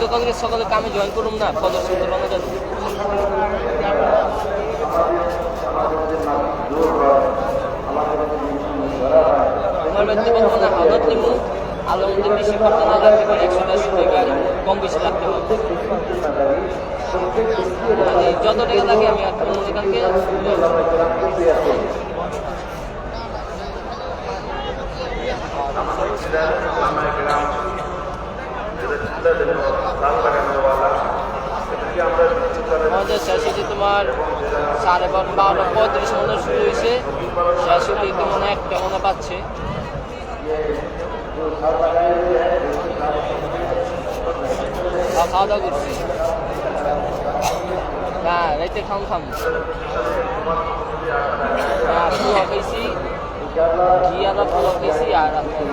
তো কালকে সকালে কামে জয়েন করুম না ফদর শুনতে পাবো কেন তোমার বলব না হাওলাত নিমু আলো মধ্যে বেশি না একশো টাকা কম বেশি মানে যত টাকা লাগে আমি আর তোমার এখানকে আমাদের শেষে তোমার সাড়ে বারো বারোটা পঁয়ত্রিশ মনে শুরু হয়েছে, শেষে দিতে মনে হয় একটা মনে পাচ্ছে। খাওয়া দাওয়া করছি। না, রাইতে খাম খাম। না পোলা খাইছি। ঘি আর পোলা খাইছি আর আপনার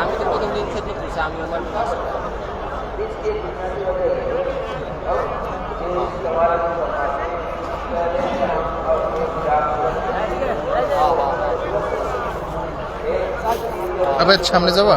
আমি তো প্রথম দিন খেতে করছি সামনে যাবা?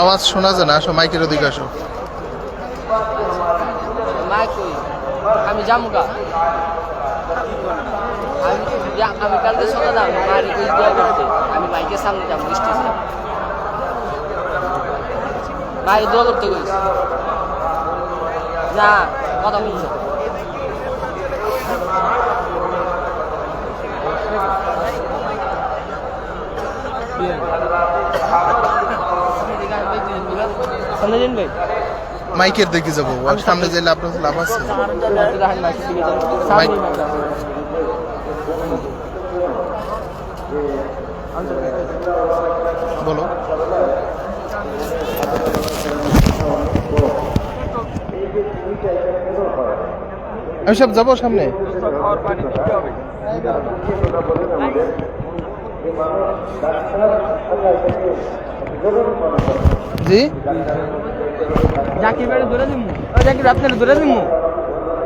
আওয়াজ শোনা যায় না, আসো, মাইকের ওদিকে আসো। আমি আমি কালকে শোনা দাম আমি মাইকের সামনে যাব, স্টেশনে। মারি দোয়া করতে কইস? না কথা বলছো। সামনে দিন ভাই? মাইকের দিকে যাব আর সামনে যাইলে আপনার লাভ আছে। বলো। আমি সব যাব সামনে? জি? জাকির বাড়ি ধরে দিমু। ও জাকির আপনার ধরে দিমু?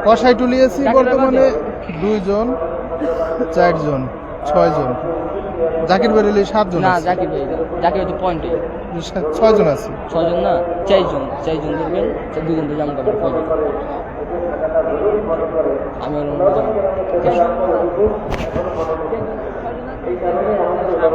কষাই টুলিয়েছি বর্তমানে দুইজন চারজন ছয়জন। জাকির বেরেলি সাতজন না। জাকির ভাই জাকির ভাই তো পয়েন্টে ছয়জন আছে। ছজন না? চারজন চারজন ধরবেন দুজন তো জাম করবেন কয়জন আমি যাব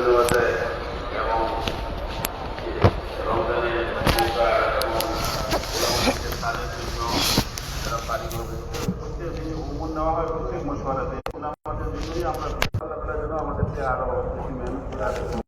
নেওয়া যায় এবং রমজানের ভূমিকা এবং কাজের জন্য যারা কারিগর প্রত্যেক নেওয়া হয় আমাদেরকে আরও